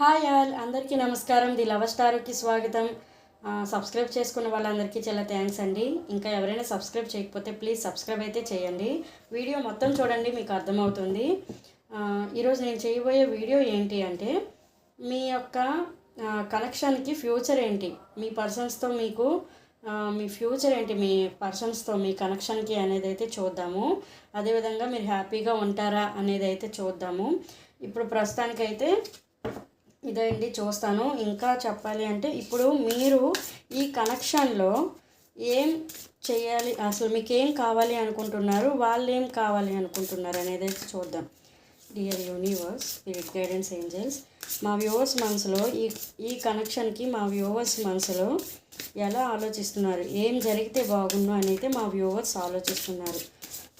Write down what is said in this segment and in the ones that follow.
Hi all అందరికీ నమస్కారం. The love స్టార్కి స్వాగతం. సబ్స్క్రైబ్ చేసుకున్న వాళ్ళందరికీ చాలా థ్యాంక్స్ అండి. ఇంకా ఎవరైనా సబ్స్క్రైబ్ చేయకపోతే ప్లీజ్ సబ్స్క్రైబ్ అయితే చేయండి. వీడియో మొత్తం చూడండి మీకు అర్థమవుతుంది. ఈరోజు నేను చేయబోయే వీడియో ఏంటి అంటే మీ యొక్క కనెక్షన్కి ఫ్యూచర్ ఏంటి? మీ పర్సన్స్తో మీకు మీ ఫ్యూచర్ ఏంటి? మీ పర్సన్స్తో మీ కనెక్షన్కి అనేది అయితే చూద్దాము. అదేవిధంగా మీరు హ్యాపీగా ఉంటారా అనేది అయితే చూద్దాము. ఇప్పుడు ప్రస్తుతానికైతే ఇదండి చూస్తాను. ఇంకా చెప్పాలి అంటే ఇప్పుడు మీరు ఈ కనెక్షన్లో ఏం చేయాలి అసలు మీకు ఏం కావాలి అనుకుంటున్నారు వాళ్ళు ఏం కావాలి అనుకుంటున్నారు అనేది అయితే చూద్దాం. Dear universe spirit guidance angels మా వ్యూవర్స్ మనసులో ఈ ఈ కనెక్షన్కి మా వ్యూవర్స్ మనసులో ఎలా ఆలోచిస్తున్నారు ఏం జరిగితే బాగుండు అనేది మా వ్యూవర్స్ ఆలోచిస్తున్నారు.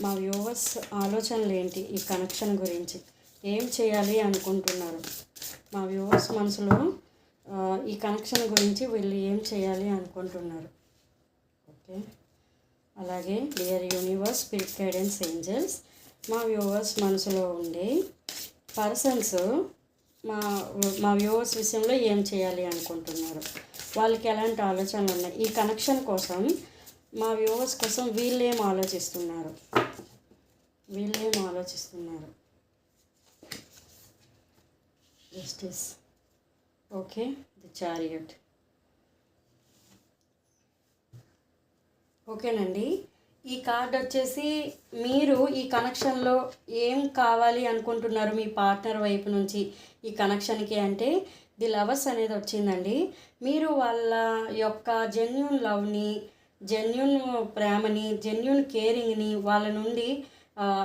మా వ్యూవర్స్ ఆలోచనలు ఏంటి ఈ కనెక్షన్ గురించి ఏం చేయాలి అనుకుంటున్నారు? మా వ్యూవర్స్ మనసులో ఈ కనెక్షన్ గురించి వీళ్ళు ఏం చేయాలి అనుకుంటున్నారు. ఓకే. అలాగే dear universe spirit guidance angels మా వ్యూవర్స్ మనసులో ఉండే పర్సన్స్ మా మా వ్యూవర్స్ విషయంలో ఏం చేయాలి అనుకుంటున్నారు? వాళ్ళకి ఎలాంటి ఆలోచనలు ఉన్నాయి? ఈ కనెక్షన్ కోసం మా వ్యూవర్స్ కోసం వీళ్ళేం ఆలోచిస్తున్నారు? వీళ్ళు ఆలోచిస్తున్నారు? జస్టిస్ ఓకే ది చారియట్ ఓకేనండి ఈ కార్డ్ వచ్చేసి మీరు ఈ కనెక్షన్లో ఏం కావాలి అనుకుంటున్నారు మీ పార్ట్నర్ వైపు నుంచి? ఈ కనెక్షన్కి అంటే ది లవర్స్ అనేది వచ్చిందండి. మీరు వాళ్ళ యొక్క జెన్యున్ లవ్ని జెన్యున్ ప్రేమని జెన్యున్ కేరింగ్ని వాళ్ళ నుండి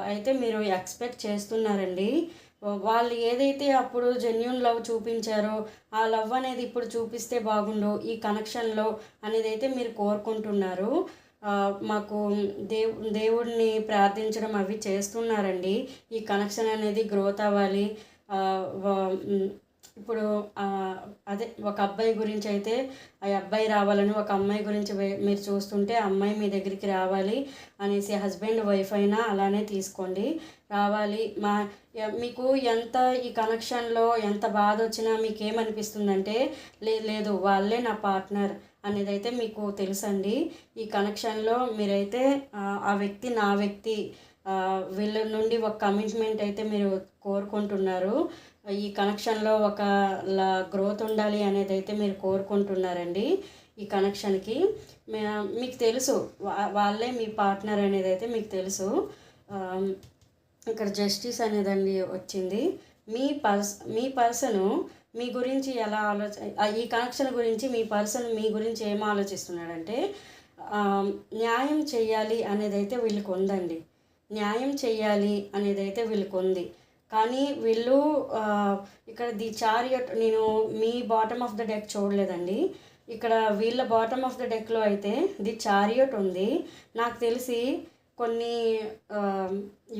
అయితే మీరు ఎక్స్పెక్ట్ చేస్తున్నారండి. వాళ్ళు ఏదైతే అప్పుడు జెన్యున్ లవ్ చూపించారో ఆ లవ్ అనేది ఇప్పుడు చూపిస్తే బాగుండు ఈ కనెక్షన్లో అనేది అయితే మీరు కోరుకుంటున్నారు. మాకు దేవు దేవుడిని ప్రార్థించడం అవి చేస్తున్నారండి. ఈ కనెక్షన్ అనేది గ్రోత్ అవ్వాలి. ఇప్పుడు అదే ఒక అబ్బాయి గురించి అయితే ఆ అబ్బాయి రావాలని ఒక అమ్మాయి గురించి మీరు చూస్తుంటే ఆ అమ్మాయి మీ దగ్గరికి రావాలి అనేసి హస్బెండ్ వైఫ్ అయినా అలానే తీసుకోండి. రావాలి. మా మీకు ఎంత ఈ కనెక్షన్లో ఎంత బాధ వచ్చినా మీకు ఏమనిపిస్తుందంటే లేదు లేదు వాళ్ళే నా పార్ట్నర్ అనేది అయితే మీకు తెలుసండి. ఈ కనెక్షన్లో మీరైతే ఆ, వ్యక్తి నా వ్యక్తి వీళ్ళ నుండి ఒక కమిట్మెంట్ అయితే మీరు కోరుకుంటున్నారు. ఈ కనెక్షన్లో ఒక గ్రోత్ ఉండాలి అనేది అయితే మీరు కోరుకుంటున్నారండి ఈ కనెక్షన్కి. మీకు తెలుసు వాళ్ళే మీ పార్ట్నర్ అనేది అయితే మీకు తెలుసు. ఇక్కడ జస్టిస్ అనేదండి వచ్చింది. మీ పర్స్ మీ పర్సను మీ గురించి ఎలా ఆలోచ ఈ కనెక్షన్ గురించి మీ పర్సన్ మీ గురించి ఏం ఆలోచిస్తున్నాడంటే న్యాయం చేయాలి అనేది అయితే వీళ్ళకి ఉందండి న్యాయం చేయాలి అనేది అయితే వీళ్ళకి ఉంది కానీ వీళ్ళు ఇక్కడ ది చారియట్ నేను మీ బాటమ్ ఆఫ్ ద డెక్ చూడలేదండి. ఇక్కడ వీళ్ళ బాటమ్ ఆఫ్ ద డెక్లో అయితే ది చారియట్ ఉంది. నాకు తెలిసి కొన్ని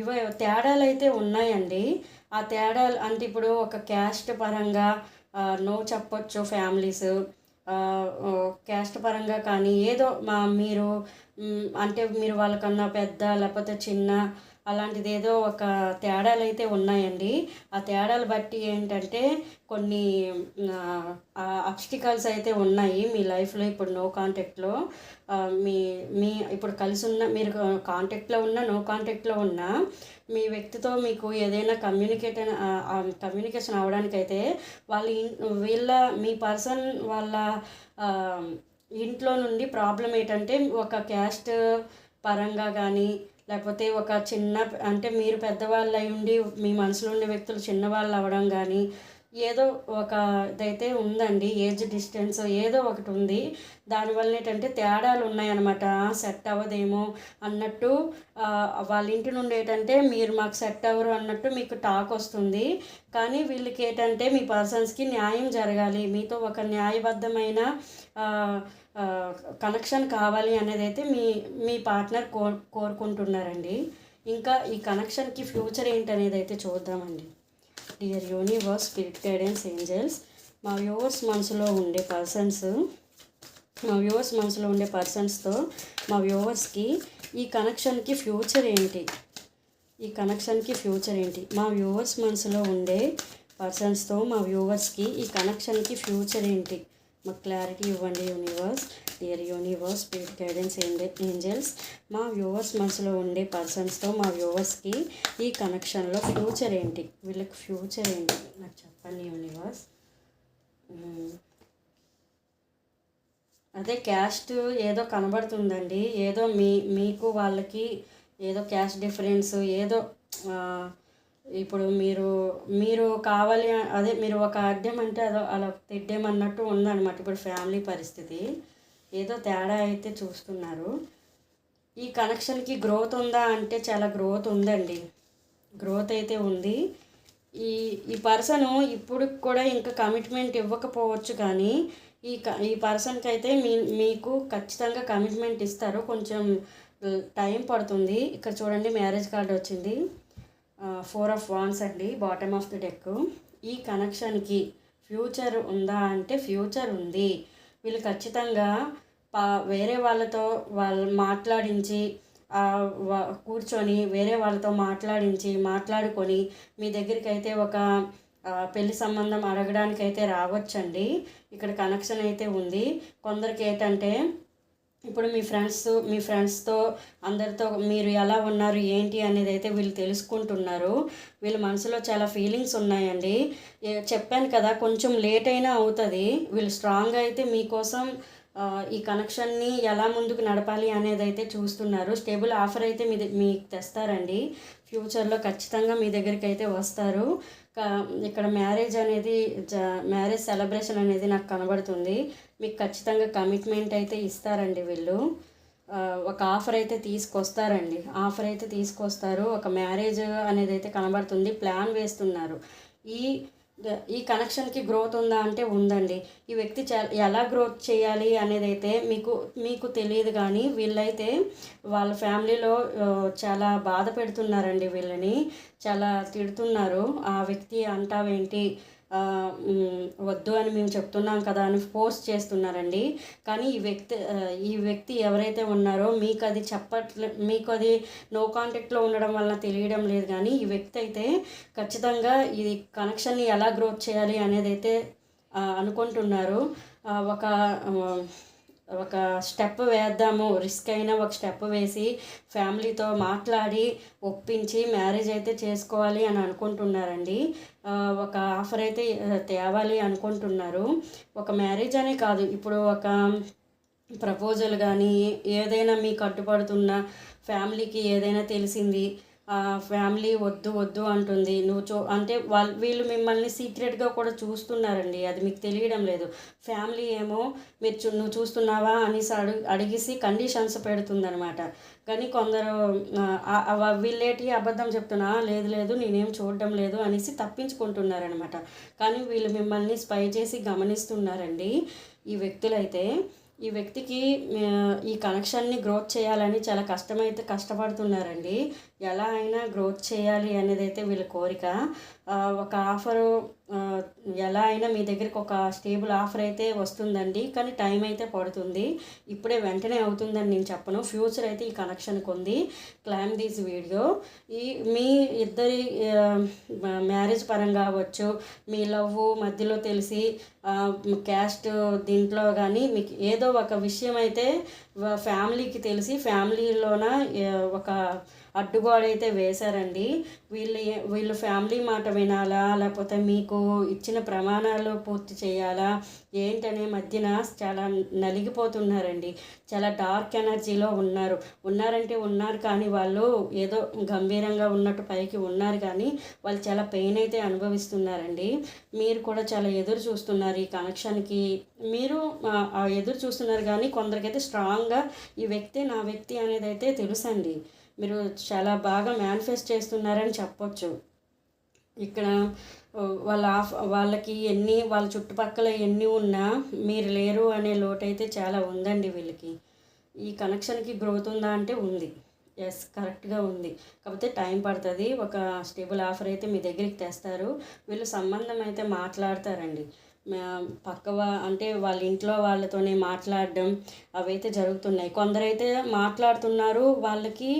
ఇవ తేడాలు అయితే ఉన్నాయండి. ఆ తేడాలు అంటే ఇప్పుడు ఒక క్యాస్ట్ పరంగా నో చెప్పొచ్చు ఫ్యామిలీస్ క్యాస్ట్ పరంగా కానీ ఏదో మా మీరు అంటే మీరు వాళ్ళకన్నా పెద్ద లేకపోతే చిన్న అలాంటిది ఏదో ఒక తేడాలు అయితే ఉన్నాయండి. ఆ తేడాలు బట్టి ఏంటంటే కొన్ని అబ్స్టికల్స్ అయితే ఉన్నాయి మీ లైఫ్లో ఇప్పుడు నో కాంటాక్ట్లో మీ మీ ఇప్పుడు కలిసి ఉన్న మీరు కాంటాక్ట్లో ఉన్న నో కాంటాక్ట్లో ఉన్న మీ వ్యక్తితో మీకు ఏదైనా కమ్యూనికేట్ కమ్యూనికేషన్ అవ్వడానికైతే వాళ్ళ వీళ్ళ మీ పర్సన్ వాళ్ళ ఇంట్లో నుండి ప్రాబ్లం ఏంటంటే ఒక క్యాస్ట్ పరంగా కానీ లేకపోతే ఒక చిన్న అంటే మీరు పెద్దవాళ్ళు అయి ఉండి మీ మనసులో ఉండే వ్యక్తులు చిన్నవాళ్ళు అవ్వడం కానీ ఏదో ఒక ఇదైతే ఉందండి ఏజ్ డిస్టెన్స్ ఏదో ఒకటి ఉంది. దానివల్ల ఏంటంటే తేడాలు ఉన్నాయన్నమాట. సెట్ అవ్వదేమో అన్నట్టు వాళ్ళ ఇంటి నుండి ఏంటంటే మీరు మాకు సెట్ అవ్వరు అన్నట్టు మీకు టాక్ వస్తుంది. కానీ వీళ్ళకి ఏంటంటే మీ పర్సన్స్కి న్యాయం జరగాలి. మీతో ఒక న్యాయబద్ధమైన కనెక్షన్ కావాలి అనేది అయితే మీ మీ పార్ట్నర్ కో కోరుకుంటున్నారండి. ఇంకా ఈ కనెక్షన్కి ఫ్యూచర్ ఏంటనేది అయితే చూద్దామండి. Dear universe spirit guidance angels మా వ్యూవర్స్ మనసులో ఉండే పర్సన్స్ మా వ్యూవర్స్ మనసులో ఉండే పర్సన్స్తో మా వ్యూవర్స్కి ఈ కనెక్షన్కి ఫ్యూచర్ ఏంటి? ఈ కనెక్షన్కి ఫ్యూచర్ ఏంటి? మా వ్యూవర్స్ మనసులో ఉండే పర్సన్స్తో మా వ్యూవర్స్కి ఈ కనెక్షన్కి ఫ్యూచర్ ఏంటి? మాకు క్లారిటీ ఇవ్వండి universe dear universe speed guidance angels మా వ్యూవర్స్ మనసులో ఉండే పర్సన్స్తో మా వ్యూవర్స్కి ఈ కనెక్షన్లో ఫ్యూచర్ ఏంటి? వీళ్ళకి ఫ్యూచర్ ఏంటి? నాకు చెప్పండి యూనివర్స్ అదే క్యాస్ట్ ఏదో కనబడుతుందండి. ఏదో మీ మీకు వాళ్ళకి ఏదో క్యాస్ట్ డిఫరెన్స్ ఏదో ఇప్పుడు మీరు మీరు కావాలి అదే మీరు ఒక అడ్డం అంటే అదో అలా తిడ్డేమన్నట్టు ఉందన్నమాట. ఇప్పుడు ఫ్యామిలీ పరిస్థితి. ఏదో తేడా అయితే చూస్తున్నారు. ఈ కనెక్షన్కి గ్రోత్ ఉందా అంటే చాలా గ్రోత్ ఉందండి. గ్రోత్ అయితే ఉంది. ఈ ఈ పర్సన్ ఇప్పుడు కూడా ఇంకా కమిట్మెంట్ ఇవ్వకపోవచ్చు కానీ ఈ క ఈ పర్సన్కి అయితే మీ మీకు ఖచ్చితంగా కమిట్మెంట్ ఇస్తారు. కొంచెం టైం పడుతుంది. ఇక్కడ చూడండి మ్యారేజ్ కార్డ్ వచ్చింది. ఫోర్ ఆఫ్ వాన్స్ అండి బాటమ్ ఆఫ్ ది డెక్ ఈ కనెక్షన్కి ఫ్యూచర్ ఉందా అంటే ఫ్యూచర్ ఉంది. వీళ్ళు ఖచ్చితంగా వేరే వాళ్ళతో వాళ్ళు మాట్లాడించి కూర్చొని వేరే వాళ్ళతో మాట్లాడించి మాట్లాడుకొని మీ దగ్గరికి అయితే ఒక పెళ్ళి సంబంధం అడగడానికి అయితే రావచ్చండి. ఇక్కడ కనెక్షన్ అయితే ఉంది. కొందరికి ఏంటంటే ఇప్పుడు మీ ఫ్రెండ్స్ మీ ఫ్రెండ్స్తో అందరితో మీరు ఎలా ఉన్నారు ఏంటి అనేది అయితే వీళ్ళు తెలుసుకుంటున్నారు. వీళ్ళ మనసులో చాలా ఫీలింగ్స్ ఉన్నాయండి. చెప్పాను కదా కొంచెం లేట్ అయినా అవుతుంది. వీళ్ళు స్ట్రాంగ్ అయితే మీకోసం ఈ కనెక్షన్ని ఎలా ముందుకు నడపాలి అనేది అయితే చూస్తున్నారు. స్టేబుల్ ఆఫర్ అయితే మీ మీకు తెస్తారండి. ఫ్యూచర్లో ఖచ్చితంగా మీ దగ్గరికి అయితే వస్తారు ఇక్కడ మ్యారేజ్ అనేది జ మ్యారేజ్ సెలబ్రేషన్ అనేది నాకు కనబడుతుంది. మీకు ఖచ్చితంగా కమిట్మెంట్ అయితే ఇస్తారండి వీళ్ళు. ఒక ఆఫర్ అయితే తీసుకొస్తారండి. ఆఫర్ అయితే తీసుకొస్తారు. ఒక మ్యారేజ్ అనేది అయితే కనబడుతుంది. ప్లాన్ వేస్తున్నారు. ఈ ఈ కనెక్షన్కి గ్రోత్ ఉందా అంటే ఉందండి. ఈ వ్యక్తి ఎలా గ్రోత్ చేయాలి అనేది అయితే మీకు మీకు తెలియదు కానీ వీళ్ళైతే వాళ్ళ ఫ్యామిలీలో చాలా బాధ పెడుతున్నారండి వీళ్ళని. చాలా తిడుతున్నారు. ఆ వ్యక్తి అంటావేంటి? వద్దు అని మేము చెప్తున్నాం కదా అని ఫోర్స్ చేస్తున్నారండి. కానీ ఈ వ్యక్తి ఈ వ్యక్తి ఎవరైతే ఉన్నారో మీకు అది చెప్పట్లే మీకు అది నో కాంటాక్ట్లో ఉండడం వల్ల తెలియడం లేదు. కానీ ఈ వ్యక్తి అయితే ఖచ్చితంగా ఇది కనెక్షన్ని ఎలా గ్రోత్ చేయాలి అనేది అయితే అనుకుంటున్నారు. ఒక ఒక స్టెప్ వేద్దాము రిస్క్ అయినా ఒక స్టెప్ వేసి ఫ్యామిలీతో మాట్లాడి ఒప్పించి మ్యారేజ్ అయితే చేసుకోవాలి అని అనుకుంటున్నారండి. ఒక ఆఫర్ అయితే తేవాలి అనుకుంటున్నారు. ఒక మ్యారేజ్ అనే కాదు ఇప్పుడు ఒక ప్రపోజల్ కానీ ఏదైనా మీకు అడ్డుపడుతున్న ఫ్యామిలీకి ఏదైనా తెలిసింది ఫ్యామిలీ వద్దు వద్దు అంటుంది. నువ్వు చూ అంటే వాళ్ళు వీళ్ళు మిమ్మల్ని సీక్రెట్గా కూడా చూస్తున్నారండి. అది మీకు తెలియడం లేదు. ఫ్యామిలీ ఏమో మీరు చూ నువ్వు చూస్తున్నావా అనేసి అడుగు అడిగేసి కండిషన్స్ పెడుతుందనమాట. కానీ కొందరు వీళ్ళేటి అబద్ధం చెప్తున్నా లేదు లేదు నేనేం చూడడం లేదు అనేసి తప్పించుకుంటున్నారనమాట. కానీ వీళ్ళు మిమ్మల్ని స్పై చేసి గమనిస్తున్నారండి. ఈ వ్యక్తులైతే ఈ వ్యక్తికి ఈ కనెక్షన్ని గ్రోత్ చేయాలని చాలా కష్టమైతే కష్టపడుతున్నారండి. ఎలా అయినా గ్రోత్ చేయాలి అనేది అయితే వీళ్ళ కోరిక. ఒక ఆఫరు ఎలా అయినా మీ దగ్గరికి ఒక స్టేబుల్ ఆఫర్ అయితే వస్తుందండి. కానీ టైం అయితే పడుతుంది. ఇప్పుడే వెంటనే అవుతుందని నేను చెప్పను. ఫ్యూచర్ అయితే ఈ కనెక్షన్కి ఉంది క్లైమ్ దిస్ వీడియో ఈ మీ ఇద్దరి మ్యారేజ్ పరంగా అవ్వచ్చు మీ లవ్ మధ్యలో తెలిసి క్యాస్ట్ దీంట్లో కానీ మీకు ఏదో ఒక విషయం అయితే ఫ్యామిలీకి తెలిసి ఫ్యామిలీలోన ఒక అడ్డుగోడైతే వేశారండి. వీళ్ళు వీళ్ళు ఫ్యామిలీ మాట వినాలా? లేకపోతే మీకు ఇచ్చిన ప్రమాణాలు పూర్తి చేయాలా? ఏంటనే మధ్యన చాలా నలిగిపోతున్నారండి. చాలా డార్క్ ఎనర్జీలో ఉన్నారు. ఉన్నారంటే ఉన్నారు కానీ వాళ్ళు ఏదో గంభీరంగా ఉన్నట్టు పైకి ఉన్నారు కానీ వాళ్ళు చాలా పెయిన్ అయితే అనుభవిస్తున్నారండి. మీరు కూడా చాలా ఎదురు చూస్తున్నారు ఈ కనెక్షన్కి. మీరు ఎదురు చూస్తున్నారు కానీ కొందరికైతే స్ట్రాంగ్గా ఈ వ్యక్తి నా వ్యక్తి అనేది అయితే తెలుసండి. మీరు చాలా బాగా మేనిఫెస్ట్ చేస్తున్నారని చెప్పొచ్చు. ఇక్కడ వాళ్ళ ఆఫ్ వాళ్ళకి ఎన్ని వాళ్ళ చుట్టుపక్కల ఎన్ని ఉన్నా మీరు లేరు అనే లోటు అయితే చాలా ఉందండి వీళ్ళకి. ఈ కనెక్షన్కి గ్రోత్ ఉందా అంటే ఉంది. ఎస్ కరెక్ట్గా ఉంది. కాకపోతే టైం పడుతుంది. ఒక స్టేబుల్ ఆఫర్ అయితే మీ దగ్గరికి తెస్తారు. వీళ్ళు సంబంధం అయితే మాట్లాడతారండి. పక్క వా అంటే వాళ్ళ ఇంట్లో వాళ్ళతోనే మాట్లాడడం అవైతే జరుగుతున్నాయి. కొందరైతే మాట్లాడుతున్నారు వాళ్ళకి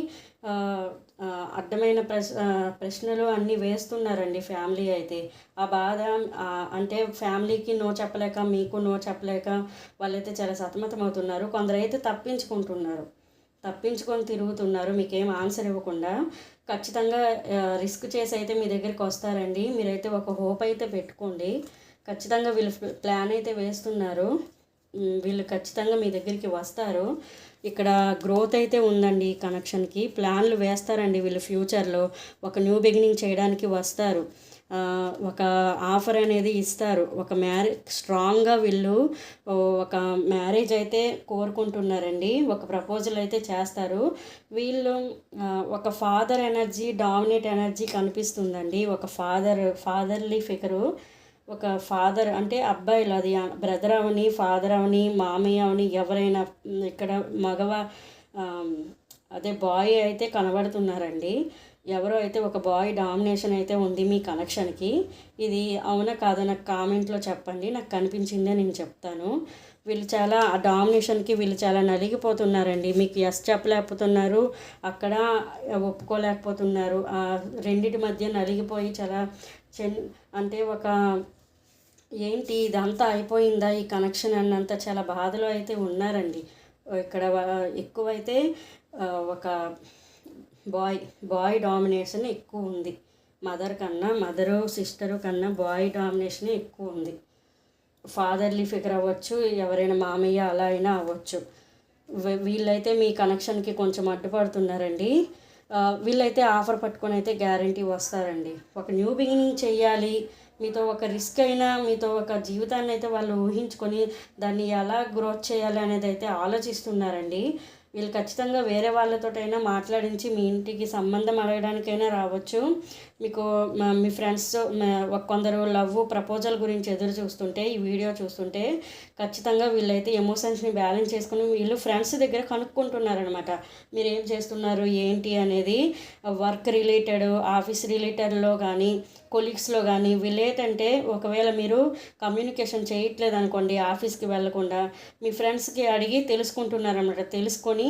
అర్థమైన అడ్డమైన ప్రశ్ ప్రశ్నలు అన్నీ వేస్తున్నారండి ఫ్యామిలీ అయితే. ఆ బాధ అంటే ఫ్యామిలీకి నో చెప్పలేక మీకు నో చెప్పలేక వాళ్ళైతే చాలా సతమతం అవుతున్నారు. కొందరైతే తప్పించుకుంటున్నారు. తప్పించుకొని తిరుగుతున్నారు. మీకేం ఆన్సర్ ఇవ్వకుండా ఖచ్చితంగా రిస్క్ చేసి అయితే మీ దగ్గరికి వస్తారండి. మీరైతే ఒక హోప్ అయితే పెట్టుకోండి. ఖచ్చితంగా వీళ్ళు ప్లాన్ అయితే వేస్తున్నారు. వీళ్ళు ఖచ్చితంగా మీ దగ్గరికి వస్తారు. ఇక్కడ గ్రోత్ అయితే ఉందండి ఈ కనెక్షన్కి. ప్లాన్లు వేస్తారండి వీళ్ళు ఫ్యూచర్లో. ఒక న్యూ బిగినింగ్ చేయడానికి వస్తారు. ఒక ఆఫర్ అనేది ఇస్తారు. ఒక మ్యారేజ్ స్ట్రాంగ్గా వీళ్ళు ఒక మ్యారేజ్ అయితే కోరుకుంటున్నారండి. ఒక ప్రపోజల్ అయితే చేస్తారు. వీళ్ళు ఒక ఫాదర్ ఎనర్జీ డామినేట్ ఎనర్జీ కనిపిస్తుందండి. ఒక ఫాదర్ ఫాదర్లీ ఫిగరు. ఒక ఫాదర్ అంటే అబ్బాయిలు అది బ్రదర్ అవని ఫాదర్ అవని మామయ్య అవని ఎవరైనా ఇక్కడ మగవ అదే బాయ్ అయితే కనబడుతున్నారండి. ఎవరో అయితే ఒక బాయ్ డామినేషన్ అయితే ఉంది మీ కనెక్షన్కి ఇది అవునా కాదా నాకు కామెంట్లో చెప్పండి. నాకు కనిపించిందే నేను చెప్తాను. వీళ్ళు చాలా ఆ డామినేషన్కి వీళ్ళు చాలా నలిగిపోతున్నారండి. మీకు ఎస్ చెప్పలేకపోతున్నారు. అక్కడ ఒప్పుకోలేకపోతున్నారు. ఆ రెండిటి మధ్య నలిగిపోయి చాలా చెన్ అంటే ఒక ఏంటి ఇదంతా అయిపోయిందా? ఈ కనెక్షన్ అన్నంత చాలా బాధలో అయితే ఉన్నారండి. ఇక్కడ ఎక్కువైతే ఒక బాయ్ బాయ్ డామినేషన్ ఎక్కువ ఉంది. మదర్ కన్నా మదరు సిస్టరు కన్నా బాయ్ డామినేషన్ ఎక్కువ ఉంది. ఫాదర్లీ ఫిగర్ అవ్వచ్చు ఎవరైనా మామయ్య అలా అయినా అవ్వచ్చు. వీళ్ళైతే మీ కనెక్షన్కి కొంచెం అడ్డుపడుతున్నారండి. వీళ్ళైతే ఆఫర్ పట్టుకొని అయితే గ్యారంటీ వస్తారండి. ఒక న్యూ బిగినింగ్ చేయాలి మీతో ఒక రిస్క్ అయినా మీతో ఒక జీవితాన్ని అయితే వాళ్ళు ఊహించుకొని దాన్ని ఎలా గ్రోత్ చేయాలి అనేది అయితే ఆలోచిస్తున్నారండి. వీళ్ళు ఖచ్చితంగా వేరే వాళ్ళతోటైనా మాట్లాడించి మీ ఇంటికి సంబంధం అడగడానికైనా రావచ్చు. మీకు మీ ఫ్రెండ్స్ కొందరు లవ్ ప్రపోజల్ గురించి ఎదురు చూస్తుంటే ఈ వీడియో చూస్తుంటే ఖచ్చితంగా వీళ్ళైతే ఎమోషన్స్ని బ్యాలెన్స్ చేసుకుని వీళ్ళు ఫ్రెండ్స్ దగ్గర కనుక్కుంటున్నారనమాట మీరు ఏం చేస్తున్నారు? ఏంటి అనేది వర్క్ రిలేటెడ్ ఆఫీస్ రిలేటెడ్లో కానీ కొలీగ్స్లో కానీ వీళ్ళేటంటే ఒకవేళ మీరు కమ్యూనికేషన్ చేయట్లేదు అనుకోండి ఆఫీస్కి వెళ్ళకుండా మీ ఫ్రెండ్స్కి అడిగి తెలుసుకుంటున్నారనమాట తెలుసుకొని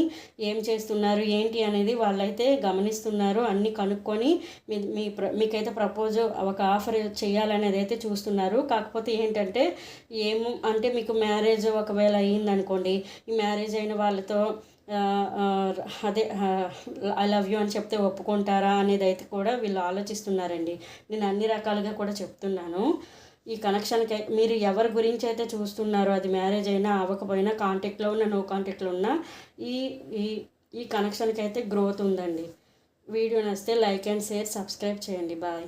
ఏం చేస్తున్నారు? ఏంటి అనేది వాళ్ళైతే గమనిస్తున్నారు. అన్నీ కనుక్కొని మీ మీ మీకైతే ప్రపోజ్ ఒక ఆఫర్ చేయాలనేది అయితే చూస్తున్నారు. కాకపోతే ఏంటంటే ఏము అంటే మీకు మ్యారేజ్ ఒకవేళ అయ్యిందనుకోండి ఈ మ్యారేజ్ అయిన వాళ్ళతో అదే ఐ లవ్ యూ అని చెప్తే ఒప్పుకుంటారా అనేది అయితే కూడా వీళ్ళు ఆలోచిస్తున్నారండి. నేను అన్ని రకాలుగా కూడా చెప్తున్నాను. ఈ కనెక్షన్కి మీరు ఎవరి గురించి అయితే చూస్తున్నారో అది మ్యారేజ్ అయినా అవ్వకపోయినా కాంటాక్ట్లో ఉన్న నో కాంటాక్ట్లో ఉన్న ఈ ఈ ఈ కనెక్షన్కి అయితే గ్రోత్ ఉందండి. వీడియో నచ్చితే లైక్ అండ్ షేర్ సబ్స్క్రైబ్ చేయండి. బాయ్.